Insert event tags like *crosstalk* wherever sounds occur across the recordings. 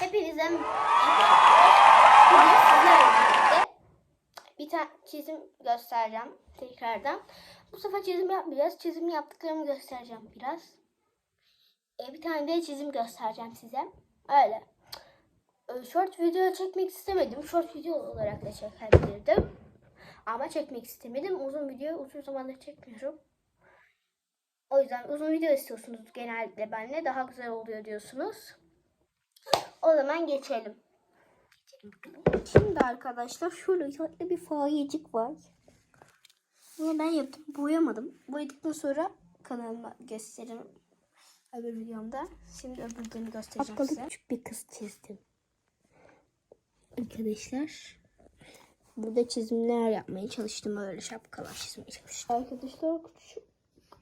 Hepinize bir tane çizim göstereceğim tekrardan. Bu sefer çizim yapmayacağız. Çizim yaptıklarımı göstereceğim biraz. E, bir tane de çizim göstereceğim size. Öyle. E, short video çekmek istemedim. Short video olarak da çekebilirdim. Ama çekmek istemedim. Uzun video uzun zamandır çekmiyorum. O yüzden uzun video istiyorsunuz genellikle benle. Daha güzel oluyor diyorsunuz. O zaman geçelim. Şimdi arkadaşlar şöyle tatlı bir fayecik var. Bunu ben yaptım. Boyamadım. Boyadıktan sonra kanalıma gösteririm. Öbür videomda. Şimdi öbürlerini göstereceğim Şapkalı size. küçük bir kız çizdim. Arkadaşlar. Burada çizimler yapmaya çalıştım. Öyle şapkalar çizmeye çalıştım. Arkadaşlar küçük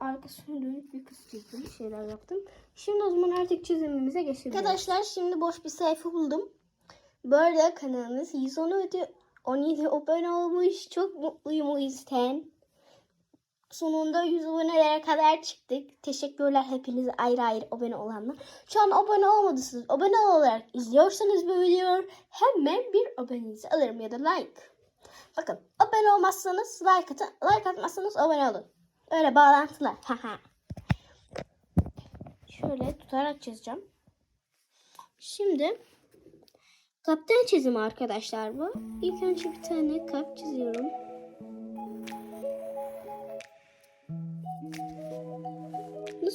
arkasına dönük bir çizdim. Bir şeyler yaptım. Şimdi o zaman artık çizimimize geçelim. Arkadaşlar şimdi boş bir sayfa buldum. Böyle kanalımız 117 17 abone olmuş. Çok mutluyum o yüzden. Sonunda 100 abonelere kadar çıktık. Teşekkürler hepinize ayrı ayrı abone olanlar. Şu an abone olmadıysanız abone olarak izliyorsanız bu videoyu hemen bir abonenizi alırım ya da like. Bakın abone olmazsanız like atın. Like atmazsanız abone olun. Öyle bağlantılar. Şöyle tutarak çizeceğim. Şimdi kaptan çizimi arkadaşlar bu. İlk önce bir tane kalp çiziyorum.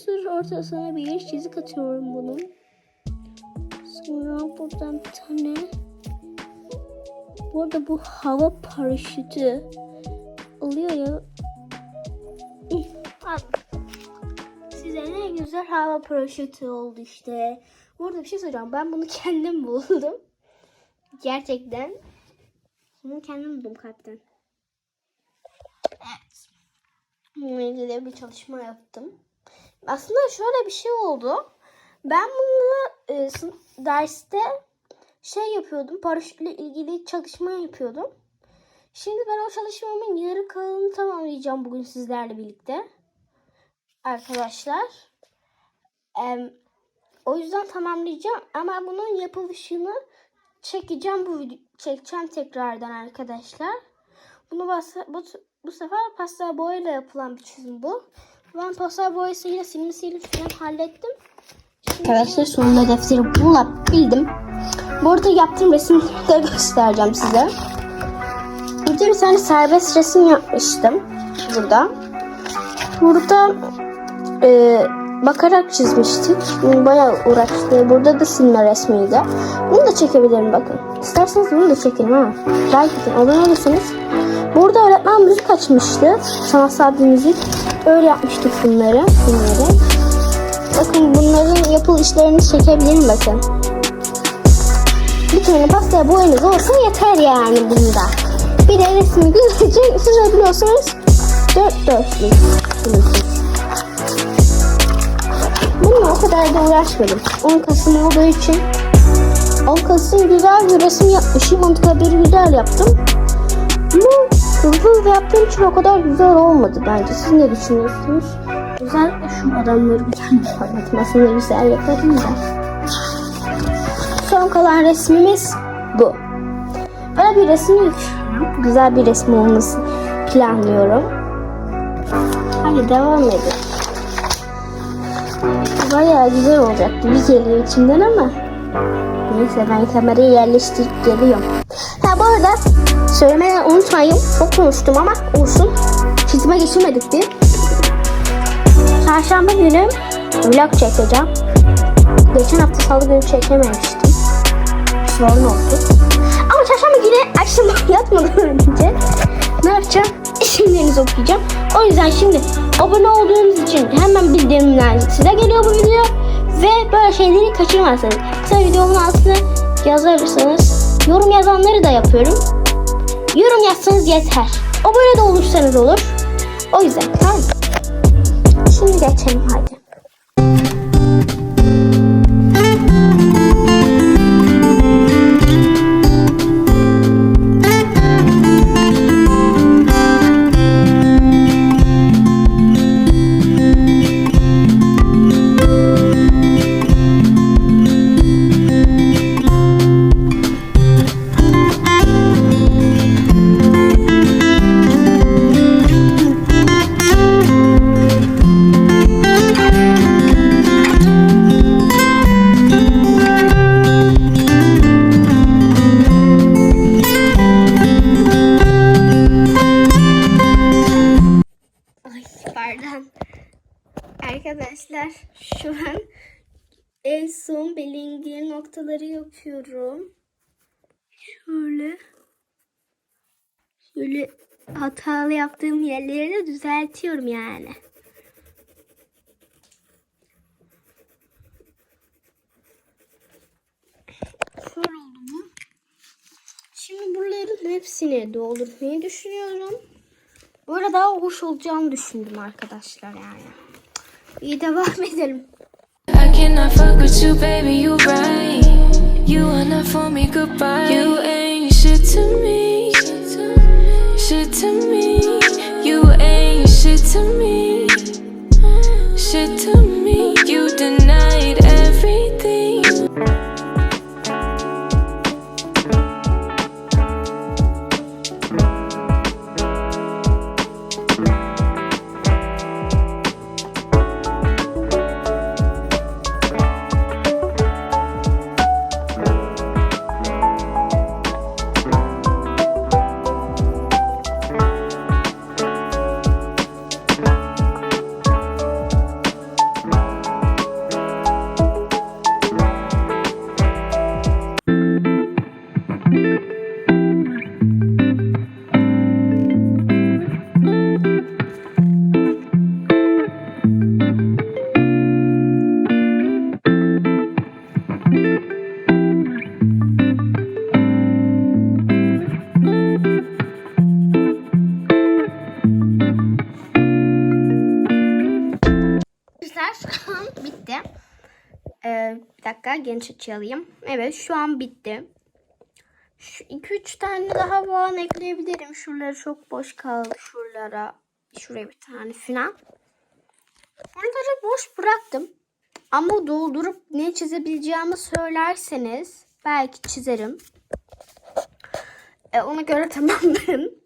Sonra ortasına bir çizik atıyorum bunun. Sonra buradan bir tane bu arada bu hava paraşütü oluyor ya. Ih, al. Size ne güzel hava paraşütü oldu işte. Burada bir şey söyleyeceğim. Ben bunu *laughs* kendim buldum. Gerçekten. Bunu kendim buldum kalpten. Evet. Bununla ilgili bir çalışma yaptım. Aslında şöyle bir şey oldu. Ben bunu e, derste şey yapıyordum. Paraşütle ilgili çalışma yapıyordum. Şimdi ben o çalışmamın yarı kalanını tamamlayacağım bugün sizlerle birlikte. Arkadaşlar. Em, o yüzden tamamlayacağım ama bunun yapılışını çekeceğim bu video çekeceğim tekrardan arkadaşlar. Bunu bu, bu sefer pastel boyayla yapılan bir çizim bu. Ben pastel boyasıyla silmesiyle falan hallettim. Şimdi Arkadaşlar sonunda defteri bulabildim. bu arada yaptığım resimleri göstereceğim size. Burada bir tane serbest resim yapmıştım. Burada. Burada e, bakarak çizmiştik. Bayağı uğraştı. Burada da silme resmiydi. Bunu da çekebilirim bakın. İsterseniz bunu da çekelim ha. Like edin. Abone olursanız. Burada öğretmen müzik açmıştı. Sanatsal bir müzik. Öyle yapmıştık bunları. Bunları. Bakın bunların yapılışlarını çekebilirim bakın. Bir tane pastaya boyanız olsa yeter yani bunda. Bir de resmi güzelce çizebiliyorsanız dört dörtlük. Kadar da uğraşmadım. 10 Kasım olduğu için 10 Kasım güzel bir resim yapmışım. Antikabiri güzel yaptım. Ama hızlı hızlı yaptığım için o kadar güzel olmadı bence. Siz ne düşünüyorsunuz? Özellikle şu adamları güzel. Aslında güzel yaparım da. Son kalan resmimiz bu. Böyle bir resim. Güzel bir resim olması planlıyorum. Hadi devam edelim. Bayağı güzel olacak gibi geliyor içimden ama. Neyse ben kamerayı yerleştirip geliyorum. Ha bu arada söylemeden unutmayın. Çok konuştum ama olsun. Çizime geçirmedik diye. Çarşamba günü vlog çekeceğim. Geçen hafta salı günü çekememiştim. Sorun oldu. Ama çarşamba günü akşam *laughs* yatmadan önce ne yapacağım? İsimlerinizi okuyacağım. O yüzden şimdi abone olduğunuz için hemen bildirimler size geliyor bu video. Ve böyle şeyleri kaçırmazsınız. Kısa videomun altına yazarsanız yorum yazanları da yapıyorum. Yorum yazsanız yeter. Abone de olursanız olur. O yüzden tamam? Şimdi geçelim hadi. Yapıyorum. Şöyle. Şöyle hatalı yaptığım yerleri de düzeltiyorum yani. Şöyle oldu bu. Şimdi buraların hepsini doldurmayı düşünüyorum. Böyle daha hoş olacağını düşündüm arkadaşlar yani. İyi devam *laughs* edelim. I fuck with you, baby, you right. You are not for me, goodbye. You ain't shit to me. Shit to me. *laughs* Bitti. Ee, bir dakika geniş açı. Evet şu an bitti. Şu 2-3 tane daha puan ekleyebilirim. Şuraları çok boş kaldı. Şuralara. Şuraya bir tane falan. Buraları boş bıraktım. Ama doldurup ne çizebileceğimi söylerseniz belki çizerim. E, ona göre *laughs* tamamlarım.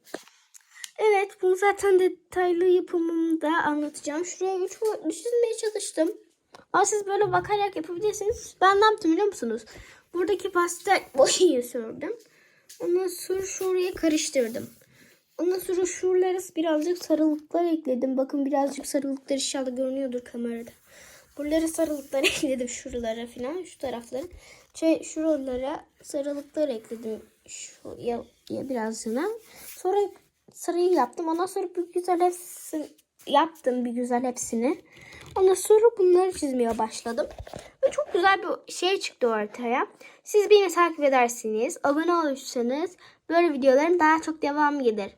Evet bunu zaten detaylı yapımımda anlatacağım. Şuraya üç boyutlu çizmeye çalıştım. Ama siz böyle bakarak yapabilirsiniz. Ben ne yaptım biliyor musunuz? Buradaki pastel boyayı sürdüm. Ondan sonra şuraya karıştırdım. Ondan sonra şuralara birazcık sarılıklar ekledim. Bakın birazcık sarılıklar inşallah görünüyordur kamerada. Buralara sarılıklar *laughs* ekledim şuralara falan şu tarafları. Şey şuralara sarılıklar ekledim. Şu ya, ya birazına. Sonra sarıyı yaptım. Ondan sonra bir güzel hepsini yaptım bir güzel hepsini. Ondan sonra bunları çizmeye başladım. Ve çok güzel bir şey çıktı ortaya. Siz beni takip edersiniz. Abone olursanız böyle videoların daha çok devamı gelir.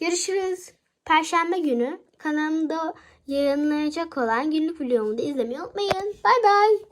Görüşürüz. Perşembe günü kanalımda yayınlanacak olan günlük videomu da izlemeyi unutmayın. Bay bay.